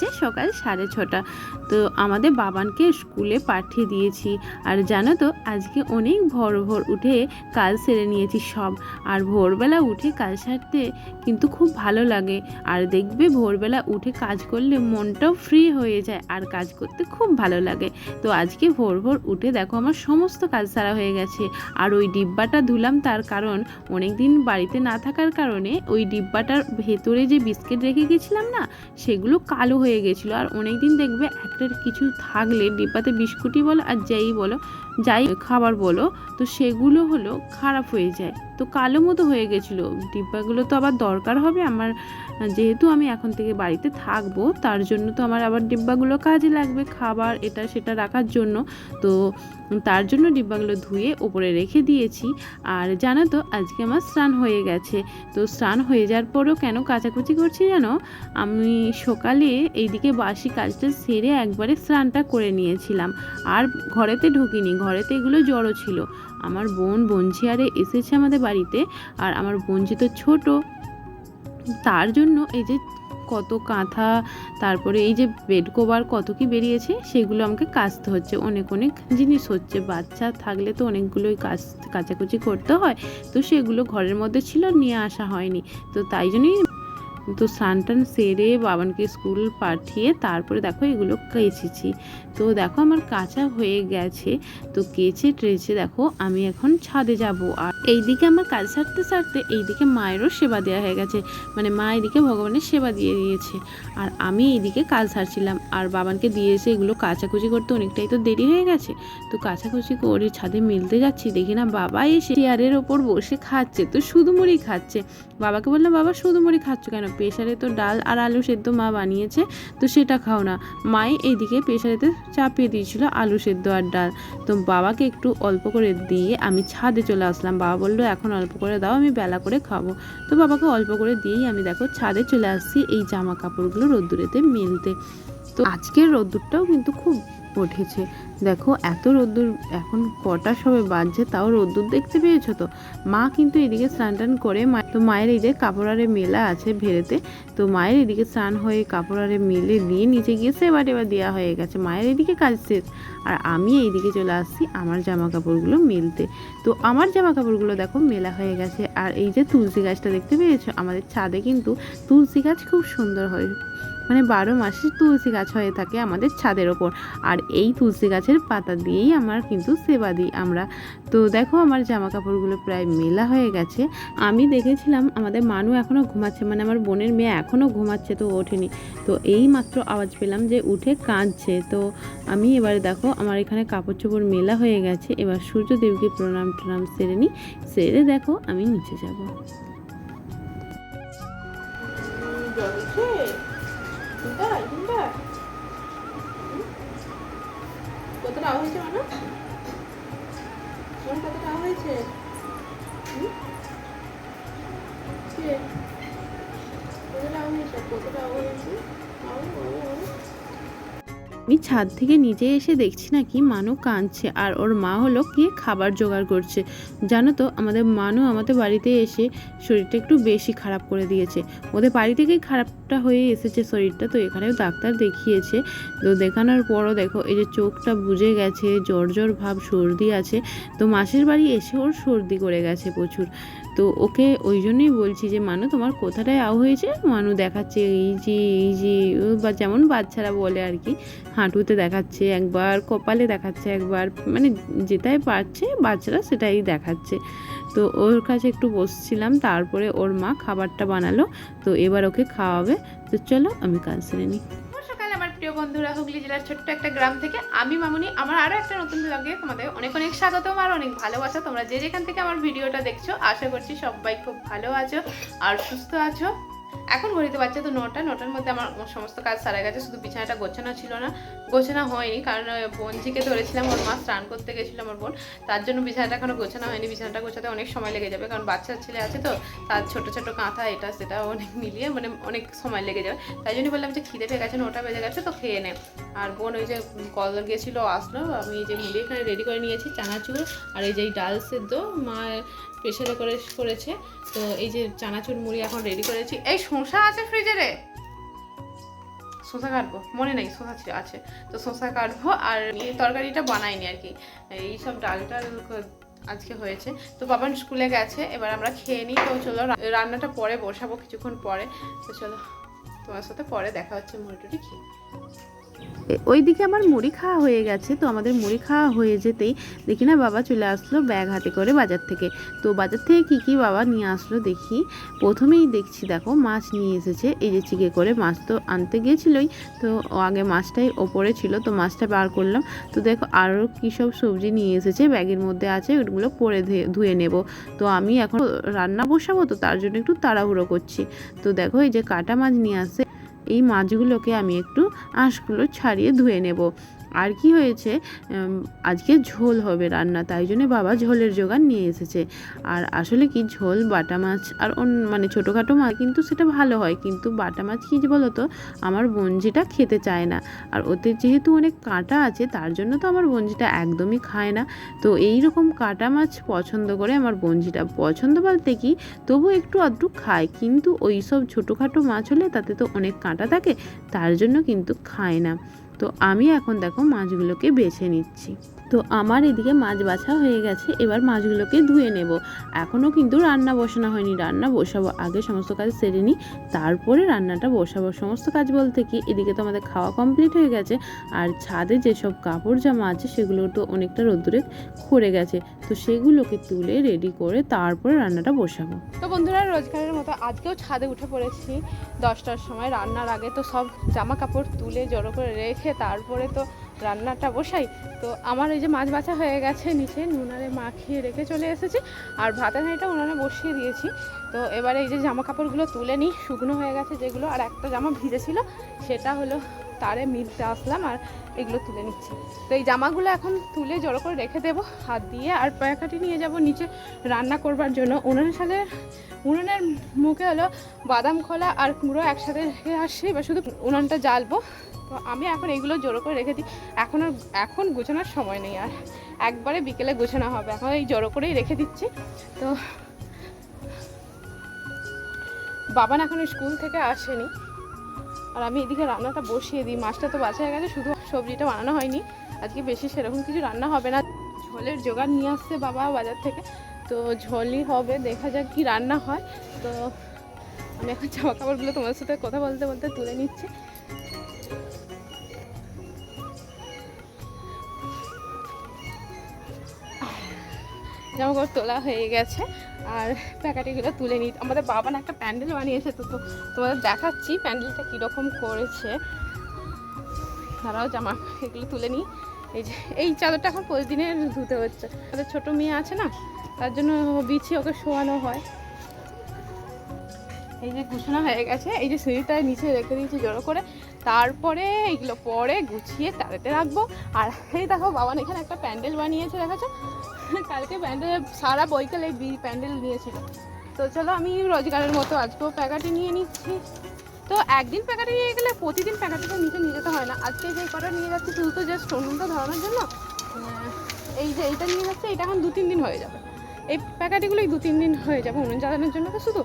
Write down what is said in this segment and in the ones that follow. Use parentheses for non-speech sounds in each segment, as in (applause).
এখন ঘড়িতে বাজছে সকাল সাড়ে ছটা। তো আমাদের বাবানকে স্কুলে পাঠিয়ে দিয়েছি। আর জানো তো, আজকে অনেক ভোর ভোর উঠে কাজ সেরে নিয়েছি সব। আর ভোরবেলা উঠে কাজ সারতে কিন্তু খুব ভালো লাগে। আর দেখবে ভোরবেলা উঠে কাজ করলে মনটাও ফ্রি হয়ে যায় আর কাজ করতে খুব ভালো লাগে। তো আজকে ভোর ভোর উঠে দেখো আমার সমস্ত কাজ সারা হয়ে গেছে। আর ওই ডিব্বাটা ধুলাম তার কারণ অনেক দিন বাড়িতে না থাকার কারণে ওই ডিব্বাটার ভেতরে যে বিস্কিট রেখে গেছিলাম না, সেগুলো কালো হয়ে গেছিল। আর অনেক দিন দেখবে একটা কিছু থাকলে ডিব্বাতে বিস্কুটই বলো আর যাই বলো, যাই খাবার বলো, তো সেগুলো হলো খারাপ হয়ে যায়। তো কালো মতো হয়ে গেছিল। ডিব্বাগুলো তো আবার দরকার হবে, আমার যেহেতু আমি এখন থেকে বাড়িতে থাকব, তার জন্য তো আমার আবার ডিব্বাগুলো কাজে লাগবে, খাবার এটা সেটা রাখার জন্য। তো তার জন্য ডিব্বাগুলো ধুয়ে ওপরে রেখে দিয়েছি। আর জানো তো, আজকে আমার স্নান হয়ে গেছে। তো স্নান হয়ে যাওয়ার পরেও কেন কাচাকুচি করছি জানো? আমি সকালে এইদিকে বাসি কাজটা সেরে একবারে স্নানটা করে নিয়েছিলাম। আর ঘরেতে ঢুকিনি, ঘরেতে এগুলো জড়ো ছিল। আমার বোন বঞ্চিয়ারে এসেছে আমাদের বাড়িতে। আর আমার বঞ্চি তো ছোট। তার জন্য এই যে কত কাঁথা, তারপরে এই যে বেড কভার কত কি বেরিয়েছে, সেগুলো আমাকে কাচতে হচ্ছে। অনেক অনেক জিনিস হচ্ছে। বাচ্চা থাকলে তো অনেকগুলোই কাচ, কাচাকুচি করতে হয়। তো সেগুলো ঘরের মধ্যে ছিল, নিয়ে আসা হয়নি। তো তাই জন্যই তো স্নান টান সেরে বাবানকে স্কুল পাঠিয়ে তারপরে দেখো এগুলো কেচেছি। তো দেখো আমার কাঁচা হয়ে গেছে। তো কেচে ট্রেচে দেখো আমি এখন ছাদে যাব। আর এইদিকে আমার কাজ সারতে সারতে এইদিকে মায়েরও সেবা দেওয়া হয়ে গেছে। মানে মা এদিকে ভগবানের সেবা দিয়ে দিয়েছে। আর আমি এইদিকে কাজ সারছিলাম। আর বাবানকে দিয়েছে এগুলো কাচাকুচি করতে অনেকটাই তো দেরি হয়ে গেছে। তো কাচাকুচি করে ছাদে মিলতে যাচ্ছি। দেখি না বাবা এসে চেয়ারের ওপর বসে খাচ্ছে। তো শুধু মুড়ি খাচ্ছে। বাবাকে বললাম, বাবা, শুধু মুড়ি খাচ্ছ কেন? প্রেশারে তো ডাল আর আলু সেদ্ধ মা বানিয়েছে, তো সেটা খাও না। মাই এইদিকে প্রেশারেতে চাপিয়ে দিয়েছিল আলু সেদ্ধ আর ডাল। তো বাবাকে একটু অল্প করে দিয়ে আমি ছাদে চলে আসলাম। বাবা বলল, এখন অল্প করে দাও, আমি বেলা করে খাব। তো বাবাকে অল্প করে দিয়েই আমি দেখো ছাদে চলে আসছি এই জামা কাপড়গুলো রোদ্দুরেতে মেলতে। তো আজকের রোদ্দুরটাও কিন্তু খুব উঠেছে। দেখো, এত রোদ্দুর, এখন কটা সবে বাজছে তাও রোদ্দুর দেখতে পেয়েছ তো? মা কিন্তু এদিকে স্নান টান করে মা তো মায়ের এই যে কাপড় আরে মেলা আছে ভেড়েতে, তো মায়ের এদিকে স্নান হয়ে কাপড় আরে মেলে দিয়ে নিচে গিয়ে সেবা এবার দেওয়া হয়ে গেছে। মায়ের এদিকে কাজ শেষ। আর আমি এইদিকে চলে আসছি আমার জামা কাপড়গুলো মেলতে। তো আমার জামা কাপড়গুলো দেখো মেলা হয়ে গেছে। আর এই যে তুলসী গাছটা দেখতে পেয়েছ? আমাদের ছাদে কিন্তু তুলসী গাছ খুব সুন্দর হয়। মানে বারো মাসে তুলসী গাছ হয়ে থাকে আমাদের ছাদের ওপর। আর এই তুলসী গাছের পাতা দিয়েই আমার কিন্তু সেবা দিই আমরা। তো দেখো আমার জামা কাপড়গুলো প্রায় মেলা হয়ে গেছে। আমি দেখেছিলাম আমাদের মানু এখনও ঘুমাচ্ছে মানে আমার বোনের মেয়ে এখনও ঘুমাচ্ছে তো ওঠেনি। তো এই মাত্র আওয়াজ পেলাম যে উঠে কাঁদছে। তো আমি এবারে দেখো আমার এখানে কাপড় চোপড় মেলা হয়ে গেছে, এবার সূর্যদেবকে প্রণাম টনাম সেরে নিই। সেরে দেখো আমি নিচে যাব। কত টাকা হয়েছে কত টাকা হয়েছে? আমি ছাদ থেকে নিজে এসে দেখছি নাকি মানু কাঁদছে, আর ওর মা হলো গিয়ে খাবার জোগাড় করছে। জানো তো, আমাদের মানু আমাদের বাড়িতে এসে শরীরটা একটু বেশি খারাপ করে দিয়েছে। ওদের বাড়ি থেকেই খারাপটা হয়ে এসেছে শরীরটা, তো এখানেও ডাক্তার দেখিয়েছে। তো দেখানোর পরও দেখো, এই যে চোখটা বুঝে গেছে, জ্বর জ্বর ভাব, সর্দি আছে। তো মাসির বাড়ি এসে ওর সর্দি করে গেছে প্রচুর। তো ওকে ওই জন্যই বলছি যে, মানু, তোমার কোথাটায় আও হয়েছে? মানু দেখাচ্ছে এই যে এই যে বা যেমন বাচ্চারা বলে আর কি, হাঁটুতে দেখাচ্ছে একবার, কপালে দেখাচ্ছে একবার মানে যেটাই পারছে বাচ্চারা সেটাই দেখাচ্ছে। তো ওর কাছে একটু বসছিলাম, তারপরে ওর মা খাবারটা বানালো, তো এবার ওকে খাওয়াবে। তো চলো আমি কাজ সেরে নিই। প্রিয় বন্ধুরা, হুগলি জেলার ছোট্ট একটা গ্রাম থেকে। আমি মামুনি, আমার আরও একটা নতুন ব্লগে তোমাদের অনেক অনেক স্বাগতম আর অনেক ভালোবাসা। তোমরা যে যেখান থেকে আমার ভিডিওটা দেখছ, আশা করছি সবাই খুব ভালো আছো আর সুস্থ আছো। এখন ঘড়িতে বাচ্চা তো নটা, নটার মধ্যে আমার সমস্ত কাজ সারা গেছে, শুধু বিছানাটা গোছানো ছিল না, গোছানো হয়নি, কারণ ওই বোনজিকে ধরেছিলাম, ওর মা স্নান করতে গেছিল আমার বোন, তার জন্য বিছানাটা এখনও গোছানো হয়নি, বিছানাটা গোছাতে অনেক সময় লেগে যাবে, কারণ বাচ্চা ছেলে আছে তো, তার ছোট ছোট কাঁথা, এটা, সেটা অনেক মিলিয়ে মানে অনেক সময় লেগে যাবে, তাই জন্য বললাম যে খিদে পেয়ে গেছে, নটা বেজে গেছে তো খেয়ে নে। আর বোন ওই যে কল গেছিল, আসলো, আমি এই যে মুড়ি এখানে রেডি করে নিয়েছি, চানাচুর, আর এই যে ডাল সেদ্ধ মা প্রেশারে করে, করেছে। তো এই যে চানাচুর মুড়ি এখন রেডি করেছি। এই শসা আছে ফ্রিজে রে। শসা কাটবো? মনে নেই, শসা আছে। তো শসা কাটবো আর এই তরকারিটা বানাইনি আর কি। এই সব ডালটা আজকে হয়েছে। তো বাবান স্কুলে গেছে, এবার আমরা খেয়ে নিই। তো চলো রান্নাটা পরে বসাবো কিছুক্ষণ পরে। তো চলো, তোমার সাথে পরে দেখা হচ্ছে মুড়িটুটি খেয়ে ওইদিকে আমার মুড়ি খাওয়া হয়ে গেছে, তো আমাদের মুড়ি খাওয়া হয়ে যেতেই দেখি না বাবা চলে আসলো ব্যাগ হাতে করে বাজার থেকে। তো বাজার থেকে কি কি বাবা নিয়ে আসলো দেখি। প্রথমেই দেখছি দেখো মাছ নিয়ে এসেছে, এই যে চিকে করে মাছ তো আনতে গিয়েছিলই, তো আগে মাছটাই ওপরে ছিল, তো মাছটা বার করলাম। তো দেখো আরও কী সব সবজি নিয়ে এসেছে, ব্যাগের মধ্যে আছে ওগুলো পরে ধুয়ে- নেব। তো আমি এখন রান্না বসাবো, তো তার জন্য একটু তাড়াহুড়ো করছি। তো দেখো এই যে কাটা মাছ নিয়ে আসছে এই মাছগুলোকে আমি একটু আঁশগুলো ছাড়িয়ে ধুয়ে নেব। আর কি হয়েছে? আজকে ঝোল হবে রান্না, তাই জন্য বাবা ঝোলের জোগান নিয়ে এসেছে। আর আসলে কি ঝোল, বাটা মাছ আর অন্য মানে ছোটোখাটো মাছ কিন্তু সেটা ভালো হয়, কিন্তু বাটা মাছ কী বলো তো আমার বঞ্জিটা খেতে চায় না। আর ওতে যেহেতু অনেক কাঁটা আছে, তার জন্য তো আমার বঞ্জিটা একদমই খায় না। তো এই রকম কাঁটা মাছ পছন্দ করে আমার বঞ্জিটা পছন্দ বলতে কি, তবু একটু আধটু খায়। কিন্তু ওই সব ছোটোখাটো মাছ হলে তাতে তো অনেক কাঁটা থাকে, তার জন্য কিন্তু খায় না। তো আমি এখন দেখো মাছগুলোকে বেছে নিচ্ছি। তো আমার এদিকে মাছ বাছা হয়ে গেছে, এবার মাছগুলোকে ধুয়ে নেব। এখনও কিন্তু রান্না বসানো হয়নি, রান্না বসাবো, আগে সমস্ত কাজ সেরে নিই, তারপরে রান্নাটা বসাবো। সমস্ত কাজ বলতে কি, এদিকে তো আমাদের খাওয়া কমপ্লিট হয়ে গেছে, আর ছাদে যেসব কাপড় জামা আছে সেগুলো তো অনেকটা রোদ্দুরে খড়ে গেছে, তো সেগুলোকে তুলে রেডি করে তারপরে রান্নাটা বসাবো। তো বন্ধুরা রোজগারের মতো আজকেও ছাদে উঠে পড়েছি, দশটার সময় রান্নার আগে তো সব জামা কাপড় তুলে জড়ো করে রেখে তারপরে তো রান্নাটা বসাই। তো আমার ওই যে মাছ বাছা হয়ে গেছে নিচে নুনারে মাখিয়ে রেখে চলে এসেছি। আর ভাতের হাঁড়িটা উনানে বসিয়ে দিয়েছি। তো এবারে এই যে জামা কাপড়গুলো তুলে নিই, শুকনো হয়ে গেছে যেগুলো। আর একটা জামা ভিজেছিল, সেটা হলো তারে মিলতে আসলাম আর এগুলো তুলে নিচ্ছি। তো এই জামাগুলো এখন তুলে জড়ো করে রেখে দেবো, হাত দিয়ে আর পায়াকাটি নিয়ে যাব নিচে রান্না করবার জন্য। উনুনের সাথে, উনুনের মুখে হলো বাদাম খোলা আর কুমড়ো একসাথে রেখে আসছি, এবার শুধু উনুনটা জ্বালবো। তো আমি এখন এগুলো জড়ো করে রেখে দিই। এখন আর, এখন গোছানোর সময় নেই আর, একবারে বিকেলে গোছানো হবে। এখন এই জড়ো করেই রেখে দিচ্ছি। তো বাবান এখন স্কুল থেকে আসেনি। আর আমি এদিকে রান্নাটা বসিয়ে দিই। মাছটা তো বাছা হয়ে গেছে, শুধু সবজিটা বানানো হয়নি। আজকে বেশি সেরকম কিছু রান্না হবে না। ঝোলের জোগাড় নিয়ে আসছে বাবা বাজার থেকে। তো ঝোলই হবে, দেখা যাক কি রান্না হয়। তো আমি এখন জামা কাপড়গুলো তোমার সাথে কথা বলতে বলতে তুলে নিচ্ছি। জামা কাপড় তোলা হয়ে গেছে। আর প্যাকেটগুলো তুলে নিই। আমাদের বাবা না একটা প্যান্ডেল বানিয়েছে তো তোমাদের দেখাচ্ছি প্যান্ডেলটা কীরকম করেছে। তারাও জামা, এগুলো তুলে নিই। এই যে, এই চাদরটা এখন প্রতিদিনের ধুতে হচ্ছে। আমাদের ছোটো মেয়ে আছে না, তার জন্য বিছিয়ে ওকে শোয়ানো হয়। এই যে গুছানো হয়ে গেছে, এই যে সিঁড়িটা নিচে রেখে দিয়েছি জড়ো করে। তারপরে এইগুলো পরে গুছিয়ে তাড়াতে রাখব। আর এই দেখো বাবান এখানে একটা প্যান্ডেল বানিয়েছে, দেখাচ্ছ? কালকে প্যান্ডেল, সারা বইকাল এই বি- প্যান্ডেল নিয়েছিল তো চলো আমি রোজগারের মতো আজকেও প্যাকেটে নিয়ে নিচ্ছি। তো একদিন প্যাকেটে নিয়ে গেলে প্রতিদিন প্যাকেটটা নিচে নিয়ে যেতে হয় না। আজকে যে কটা নিয়ে যাচ্ছি শুধু তো জাস্ট উনুনটা ধরানোর জন্য। এই যে এইটা নিয়ে যাচ্ছে এটা এখন দু তিন দিন হয়ে যাবে। এই প্যাকেটগুলোই দু তিন দিন হয়ে যাবে উনুন জ্বালানোর জন্য তো শুধু।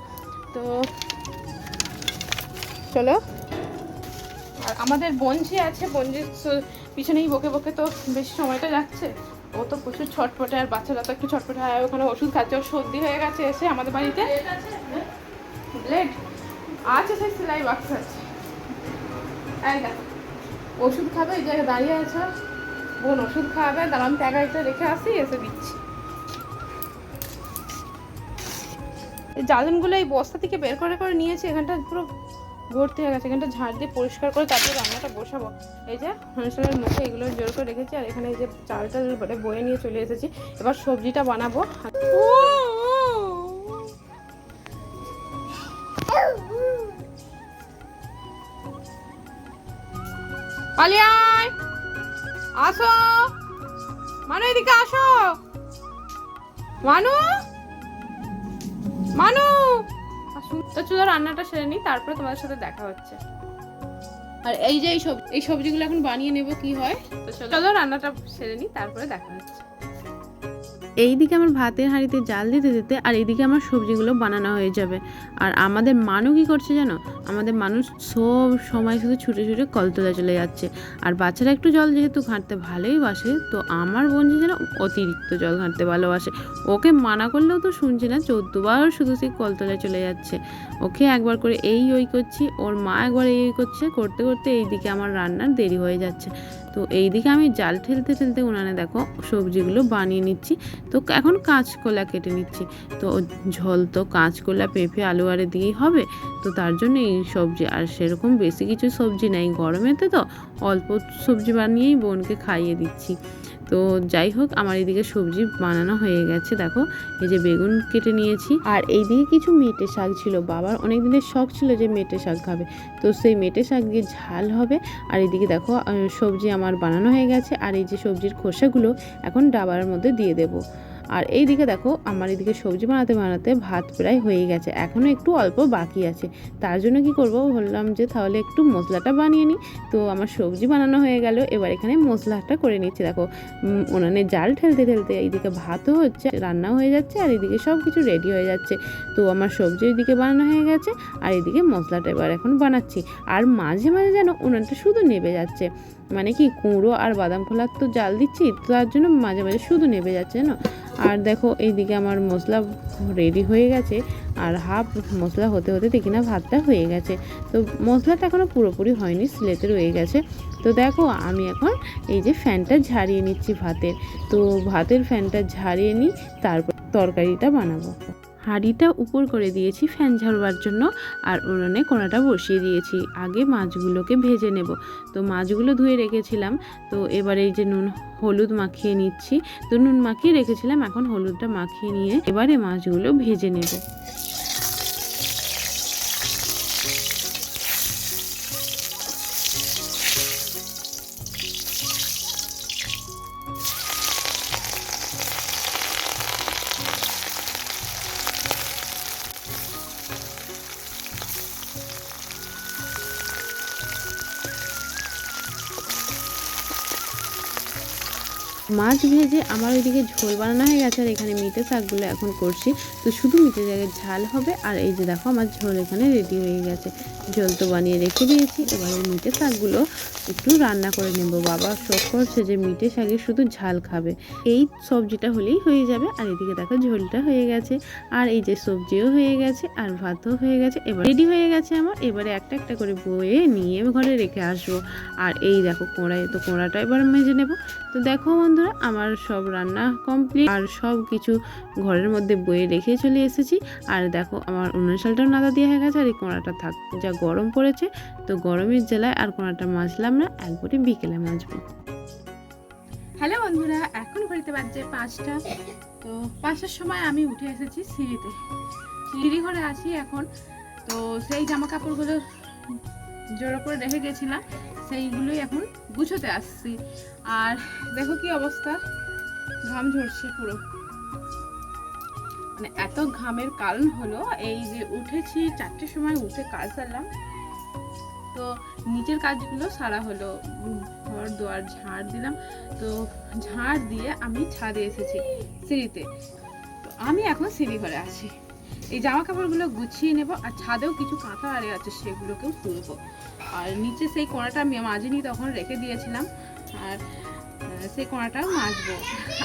তো চলো। আর আমাদের বঞ্জি আছে বঞ্জির পিছনেই বকে বকে তো বেশি সময়টা যাচ্ছে। ও তো প্রচুর ছটপটে আর বাচ্চারা তো একটু ছটপটে হয়, ওখানে ওষুধ খাচ্ছে ওর সর্দি হয়ে গেছে এসে আমাদের বাড়িতে। ব্লেড আছে সেই সেলাই বাক্স আছে। ওষুধ খাবে, এই জায়গায় দাঁড়িয়ে আছে। বোন ওষুধ খাওয়াবে দাঁড়ান প্যাকেটটা রেখে আসি, এসে দিচ্ছি। এই জ্বালনগুলো এই বস্তা থেকে বের করে করে নিয়েছি, এখানটা পুরো ভর্তি হয়ে গেছে। এখানটা ঝাড় দিয়ে পরিষ্কার করে তারপরে রান্নাটা বসাবো। এই যে হাঁসের মুখে এগুলো জোর করে রেখেছি, আর এখানে এই যে চালটা মানে বয়ে নিয়ে চলে এসেছি। এবার সবজিটা বানাবো। আসো! মানু, এদিকে আসো! মানু! মানু! তো চলো রান্নাটা সেরে নিই তারপরে তোমাদের সাথে দেখা হচ্ছে। আর এই যে এই সব এই সবজিগুলো এখন বানিয়ে নেব কি হয়? তো চলো চলো রান্নাটা সেরে নিই তারপরে দেখা হচ্ছে। এইদিকে আমার ভাতের হাঁড়িতে জাল দিতে দিতে আর এইদিকে আমার সবজিগুলো বানানো হয়ে যাবে। আর আমাদের মানু কি করছে জানো? আমাদের মানুষ সব সময় শুধু ছুটে ছুটে কলতলা চলে যাচ্ছে। আর বাচ্চারা একটু জল যেহেতু ঘাঁটতে ভালোই বাসে, তো আমার বোনজি যেন অতিরিক্ত জল ঘাঁটতে ভালোবাসে। ওকে মানা করলেও তো শুনছি না, চোদ্দবার শুধু সেই কলতলায় চলে যাচ্ছে। ওকে একবার করে এই ওই করছি, ওর মা একবার এই ওই করছে, করতে করতে এইদিকে আমার রান্নার দেরি হয়ে যাচ্ছে। তো এইদিকে আমি জাল ঠেলতে ঠেলতে উনানে দেখো সবজিগুলো বানিয়ে নিচ্ছি। তো এখন কাঁচকলা কেটে নিচ্ছি। তো ঝোল তো কাঁচকলা, পেঁপে, আলু আরে দিয়েই হবে। তো তার জন্য এই সবজি, আর সেরকম বেশি কিছু সবজি নেই। গরমেতে তো অল্প সবজি বানিয়েই বোনকে খাইয়ে দিচ্ছি। তো যাই হোক, আমার এদিকে সবজি বানানো হয়ে গেছে, দেখো। এই যে বেগুন কেটে নিয়েছি। আর এইদিকে কিছু মেটে শাক ছিল। বাবার অনেক দিনের শখ ছিল যে মেটে শাক খাবে। তো সেই মেটে শাক দিয়ে ঝাল হবে। আর এদিকে দেখো সবজি আমার বানানো হয়ে গেছে। আর এই যে সবজির খোসাগুলো এখন ডাবার মধ্যে দিয়ে দেবো। আর এই দিকে দেখো, আমার এদিকে সবজি বানাতে বানাতে ভাত প্রায় হয়ে গেছে। এখনও একটু অল্প বাকি আছে। তার জন্য কি করব? বললাম যে তাহলে একটু মশলাটা বানিয়ে নিই। তো আমার সবজি বানানো হয়ে গেল। এবার এখানে মশলাটা করে নিচ্ছি। দেখো উনানে জাল ঠেলতে ঠেলতে এইদিকে ভাতও হচ্ছে, রান্নাও হয়ে যাচ্ছে, আর এদিকে সব কিছু রেডি হয়ে যাচ্ছে। তো আমার সবজি ওইদিকে বানানো হয়ে গেছে, আর এদিকে মশলাটা এবার এখন বানাচ্ছি। আর মাঝে মাঝে যেন উনানটা শুধু নেবে যাচ্ছে। মানে কি কুঁড়ো আর বাদাম খোলার তো জাল দিচ্ছি, তার জন্য মাঝে মাঝে শুধু নেবে যাচ্ছে না আর দেখো এইদিকে আমার মশলা রেডি হয়ে গেছে, আর হাফ মশলা হতে হতে দেখি না ভাতটা হয়ে গেছে। তো মশলাটা এখনও পুরোপুরি হয়নি স্লেতে রয়ে গেছে। তো দেখো আমি এখন এই যে ফ্যানটা ঝাড়িয়ে নিচ্ছি ভাতের। তো ভাতের ফ্যানটা ঝাড়িয়ে নিই, তারপর তরকারিটা বানাবো। হাঁড়িটা উপর করে দিয়েছি ফ্যান ঝাড়বার জন্য আর উনুনে কোনাটা বসিয়ে দিয়েছি। আগে মাছগুলোকে ভেজে নেব। তো মাছগুলো ধুয়ে রেখেছিলাম। তো এবারে এই যে নুন, হলুদ মাখিয়ে নিচ্ছি। তো নুন মাখিয়ে রেখেছিলাম। এখন হলুদটা মাখিয়ে নিয়ে এবারে মাছগুলো ভেজে নেব। মাছ ভেজে আমার ওইদিকে ঝোল বানানো হয়ে গেছে আর এখানে মিটে শাকগুলো এখন করছি। তো শুধু মিটে জায়গায় ঝাল হবে আর এই যে দেখো আমার ঝোল এখানে রেডি হয়ে গেছে। ঝোল তো বানিয়ে রেখে দিয়েছি। এবার ওই মিটে শাকগুলো একটু রান্না করে নেব। বাবা শখ করছে যে মিটে শাকের শুধু ঝাল খাবে। এই সবজিটা হলেই হয়ে যাবে। আর এদিকে দেখো ঝোলটা হয়ে গেছে। আর এই যে সবজিও হয়ে গেছে, আর ভাতও হয়ে গেছে। এবার রেডি হয়ে গেছে আমার। এবারে একটা একটা করে বয়ে নিয়ে ঘরে রেখে আসব। আর এই দেখো কোঁড়াই তো কোঁড়াটা এবার মেজে নেব। তো দেখো বন্ধুরা, আমার সব রান্না কমপ্লিট। আর সব কিছু ঘরের মধ্যে বয়ে রেখে চলে এসেছি। আর দেখো আমার উনুন শালটাও নাদা দেওয়া হয়ে গেছে। আর এই কোঁড়াটা থাক, যা গরম পড়েছে, তো গরমের জেলায় আর কোঁড়াটা মাজলাম না একবারে বিকেলে মাজবো হ্যালো বন্ধুরা, এখন ঘড়িতে বাজছে পাঁচটা। তো পাঁচটার সময় আমি উঠে এসেছি সিঁড়িতে। সিঁড়ি ঘরে আছি এখন। তো সেই জামা কাপড়গুলো জোড়ো করে রেখে গেছিলাম, সেইগুলোই এখন গুছোতে আসছি। আর দেখো কি অবস্থা, ঘাম ঝরছে পুরো। মানে এত ঘামের কারণ হলো এই যে উঠেছি, চারটের সময় উঠে কাজ সারলাম। তো নিচের কাজগুলো সারা হলো ঘর দুয়ার ঝাড় দিলাম, তো ঝাড় দিয়ে আমি ছাদে এসেছি সিঁড়িতে। তো আমি এখন সিঁড়ি ঘরে আছি। এই জামা কাপড়গুলো গুছিয়ে নেব আর ছাদেও কিছু কাঁথা আরে আছে সেগুলোকেও তুলবো। আর নিচে সেই কোণাটা আমি মাজিনি, তখন রেখে দিয়েছিলাম আর সেই কোণাটাও মাজবো।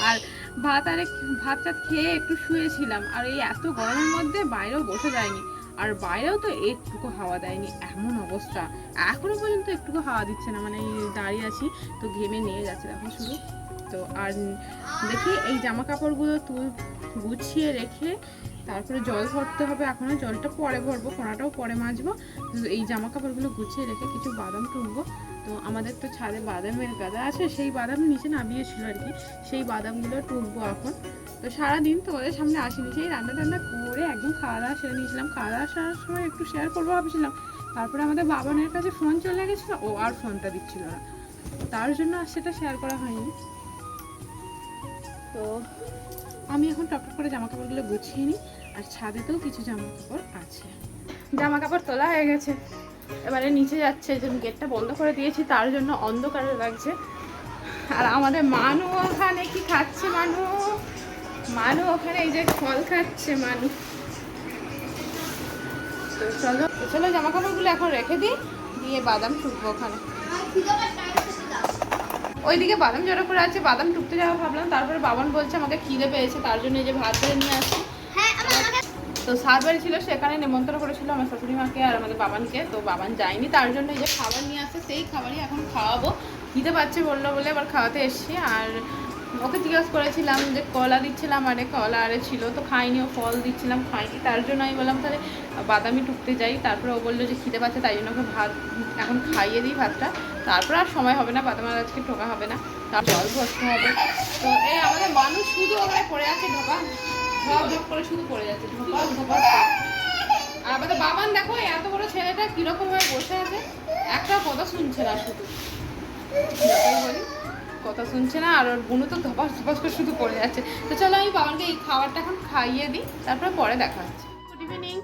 আর ভাত আরে ভাত টাত খেয়ে একটু শুয়েছিলাম। আর এই এত গরমের মধ্যে বাইরেও বসে যায়নি। আর বাইরেও তো একটুকু হাওয়া দেয়নি, এমন অবস্থা। এখনও পর্যন্ত একটুকু হাওয়া দিচ্ছে না মানে দাঁড়িয়ে আছি, তো ঘেমে নিয়ে যাচ্ছে দেখো শুধু। তো আর দেখি এই জামা কাপড়গুলো তুই গুছিয়ে রেখে তারপরে জল ভরতে হবে এখনও, জলটা পরে ভরবো কোনাটাও পরে মাজবো। এই জামা কাপড়গুলো গুছিয়ে রেখে কিছু বাদাম টুকবো তো আমাদের তো ছাদে বাদামের গাদা আছে, সেই বাদাম নিচে নামিয়েছিল আর কি, সেই বাদামগুলো টুকবো এখন। তো সারাদিন তোমাদের সামনে আসেনি। সেই রান্না টান্না করে একদম খাওয়া দাওয়া সেরে নিয়েছিলাম। খাওয়া দাওয়া সারার সময় একটু শেয়ার করব ভাবছিলাম। তারপরে আমাদের বাবানের কাছে ফোন চলে গেছিল, ও আর ফোনটা দিচ্ছিল না। তার জন্য আর সেটা শেয়ার করা হয়নি। তো আমি এখন টপটপ করে জামা কাপড়গুলো গুছিয়ে নিই, আর ছাদেতেও কিছু জামা কাপড় আছে। জামা কাপড় তোলা হয়ে গেছে। এবারে নিচে যাচ্ছে যে গেটটা বন্ধ করে দিয়েছি, তার জন্য অন্ধকারে লাগছে। আর আমাদের মানু ওখানে কি খাচ্ছে মানু? মানু ওখানে এই যে ফল খাচ্ছে মানু। তো চলো চলো জামা কাপড়গুলো এখন রেখে দিই দিয়ে বাদাম টুকবো ওখানে। ওইদিকে বাদাম জড়ো করে আছে বাদাম টুকতে যাওয়া ভাবলাম তারপরে বাবান বলছে আমাকে খিদে পেয়েছে তার জন্য এই যে ভাত বেড়ে নিয়ে আসি। তো সাত বাড়ি ছিল সেখানে নেমন্তন্ন করেছিল আমার শাশুড়ি মাকে আর আমাদের বাবানকে তো বাবান যায়নি তার জন্য এই যে খাবার নিয়ে আসছে সেই খাবারই এখন খাওয়াবো। খিদে পাচ্ছে বলল বলে এবার খাওয়াতে এসছি আর ওকে জিজ্ঞাসা করেছিলাম যে কলা দিচ্ছিলাম, আরে কলা আরে ছিল তো খাইনি, ও ফল দিচ্ছিলাম, খাইনি, তার জন্য আমি বললাম তাহলে বাদামি টুকতে যাই, তারপরে ও বলল যে খিদে পাচ্ছে, তাই জন্য ওকে ভাত, এখন খাইয়ে দিই ভাতটা, তারপর আর সময় হবে না, বাদাম আর আজকে টোকা হবে না, তার জল বসতে হবে। তো এই আমাদের মানুষ শুধু ওখানে পড়ে আছে ঢোকা ধপ ধপ করে শুধু পড়ে যাচ্ছে ঢোকা করে। আর আমাদের বাবান দেখো এত বড় ছেলেটা কীরকম ভাবে বসে আছে, একটা কথা শুনছে না শুধু। বলি? কথা শুনছে না, আর ওর বুনু তো ধপাস ধপাস করে শুধু পড়ে যাচ্ছে। তো চলো আমি বাবানকে এই খাবারটা এখন খাইয়ে দিই, তারপরে পরে দেখা হচ্ছে। গুড ইভিনিং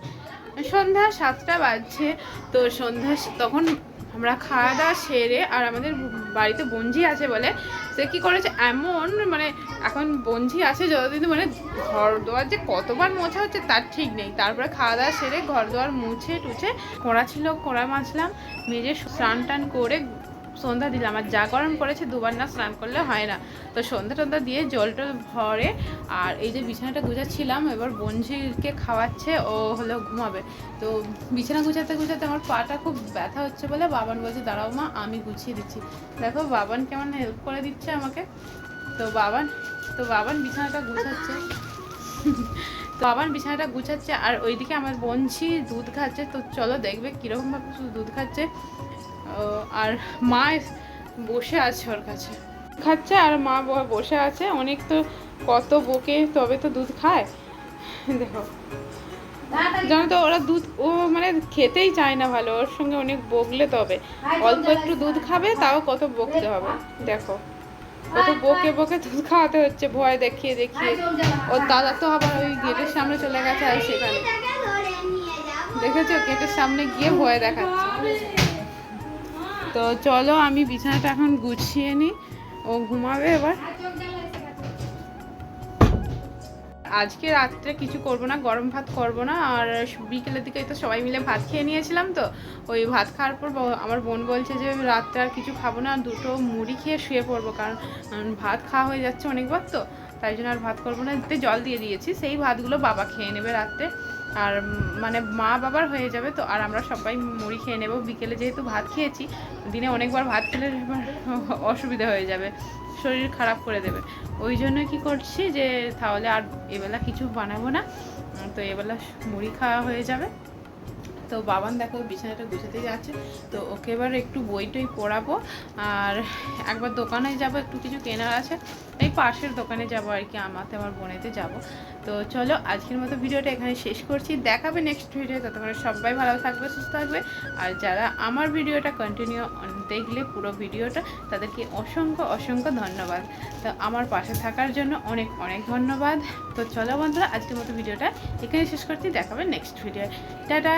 সন্ধ্যা সাতটা বাজছে, তো সন্ধ্যা তখন আমরা খাওয়া দাওয়া সেরে আর আমাদের বাড়িতে বঞ্জি আছে বলে, সে কি করেছে? এমন মানে এখন বঞ্জি আছে যতদিন মানে ঘর দোয়ার যে কতবার মোছা হচ্ছে তার ঠিক নেই। তারপরে খাওয়া দাওয়া সেরে ঘর দোয়ার মুছে টুছে, কোড়া ছিল, কোড়া মাছলাম মেজে স্নান টান করে সন্ধ্যা দিলাম। আর যা গরম পড়েছে দুবার না স্নান করলে হয় না। তো সন্ধ্যা টন্ধ্যা দিয়ে জলটা ভরে, আর এই যে বিছানাটা গুছাচ্ছিলাম, এবার বঞ্জিকে খাওয়াচ্ছে, ও হলো ঘুমাবে। তো বিছানা গুছাতে গুছাতে আমার পাটা খুব ব্যথা হচ্ছে বলে বাবান বলছে, দাঁড়াও মা, আমি গুছিয়ে দিচ্ছি। দেখো বাবান কেমন হেল্প করে দিচ্ছে আমাকে। তো বাবান তো বাবান বিছানাটা গুছাচ্ছে। তো বাবান বিছানাটা গুছাচ্ছে, আর ওইদিকে আমার বঞ্জি দুধ খাচ্ছে। তো চলো দেখবে কীরকমভাবে দুধ খাচ্ছে। আর মা বসে আছে ওর কাছে। খাচ্ছে আর মা বসে আছে। অনেক তো কত বকে তবে তো দুধ খায়। দেখো। জানো তো ওরা দুধ ও মানে খেতেই চায় না ভালো। ওর সঙ্গে অনেক বকলে তবে। অল্প একটু দুধ খাবে তাও কত বকতে হবে। দেখো। কত বকে বকে দুধ খাওয়াতে হচ্ছে ভয় দেখিয়ে দেখিয়ে। ওর দাদা তো আবার ওই গেটের সামনে চলে গেছে আর সেখানে। দেখেছ? গেটের সামনে গিয়ে ভয় দেখাচ্ছে। তো চলো, আমি বিছানাটা এখন গুছিয়ে নিই। ও ঘুমাবে এবার? আজকে রাত্রে কিছু করব না, গরম ভাত করব না, আর বিকেলের দিকে তো সবাই মিলে ভাত খেয়ে নিয়েছিলাম তো। ওই ভাত খাওয়ার পর আমার বোন বলছে যে, রাত্রে আর কিছু খাব না, দুটো মুড়ি খেয়ে শুয়ে পড়ব, কারণ ভাত খাওয়া হয়ে যাচ্ছে অনেকবার তো, তাই জন্য আর ভাত করব না। জল দিয়ে দিয়েছি, সেই ভাতগুলো বাবা খেয়ে নেবে রাত্রে। আর মানে মা বাবার হয়ে যাবে, তো আর আমরা সবাই মুড়ি খেয়ে নেব। বিকেলে যেহেতু ভাত খেয়েছি, দিনে অনেকবার ভাত খেলে (laughs) অসুবিধা হয়ে যাবে, শরীর খারাপ করে দেবে। ওই জন্য কি করছি যে, তাহলে আর এবেলা কিছু বানাবো না। তো এবেলা মুড়ি খাওয়া হয়ে যাবে। তো বাবান দেখো বিছানাটা গুছাতে যাচ্ছে, তো ওকে এবার একটু বই টই পড়াবো। আর একবার দোকানে যাব, একটু কিছু কেনার আছে। এই পাশের দোকানে যাব আর কি, আমাতে, আমার বোনেতে যাব। তো চলো, আজকের মতো ভিডিওটা এখানে শেষ করছি। দেখাবে নেক্সট ভিডিও ততক্ষণ সবাই ভালো থাকবে, সুস্থ থাকবে। আর যারা আমার ভিডিওটা কন্টিনিউ দেখলে পুরো ভিডিওটা, তাদেরকে অসংখ্য অসংখ্য ধন্যবাদ। তো আমার পাশে থাকার জন্য অনেক অনেক ধন্যবাদ। তো চলো বন্ধুরা, আজকের মতো ভিডিওটা এখানে শেষ করছি। দেখাবে নেক্সট ভিডিও টাটা!